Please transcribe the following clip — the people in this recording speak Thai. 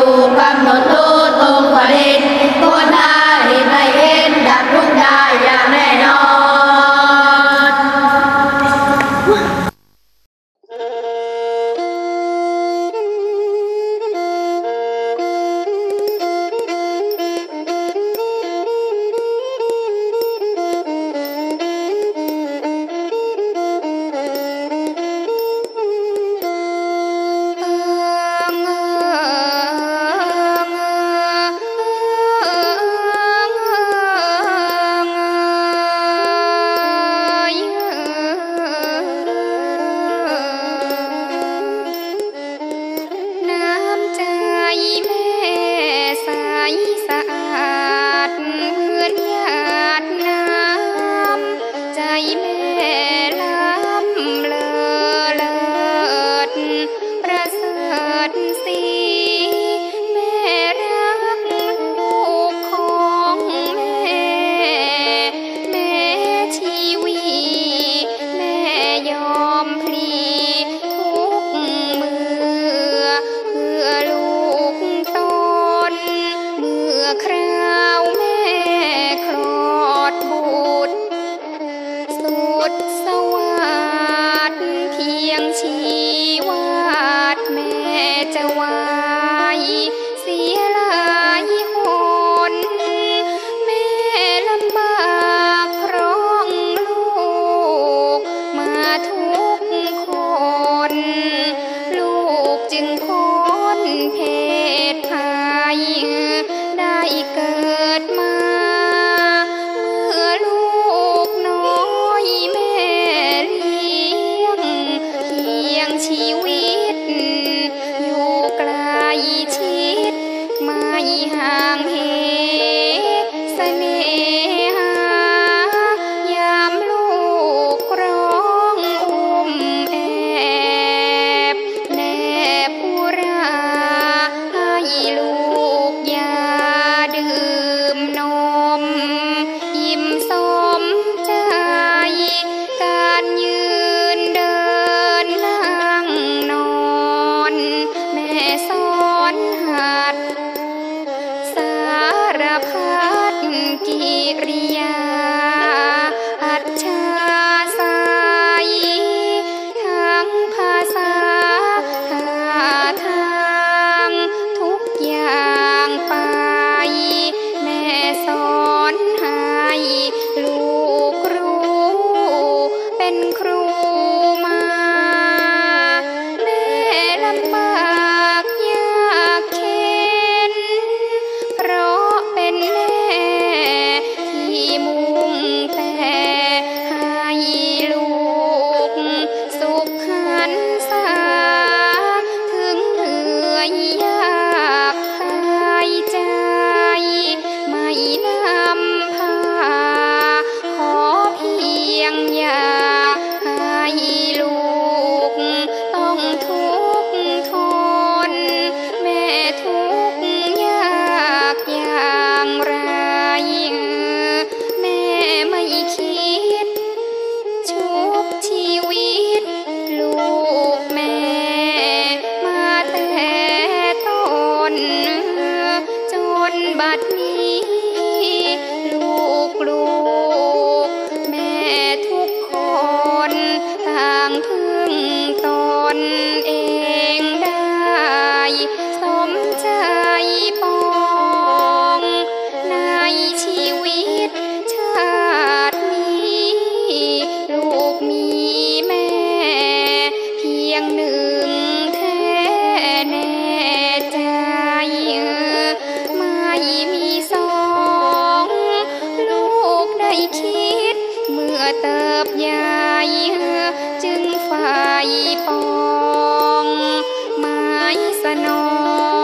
tu cam nón tu เสียหลาย สุขขันส เติบใหญ่จึงฝ่ายปองไม้สนอง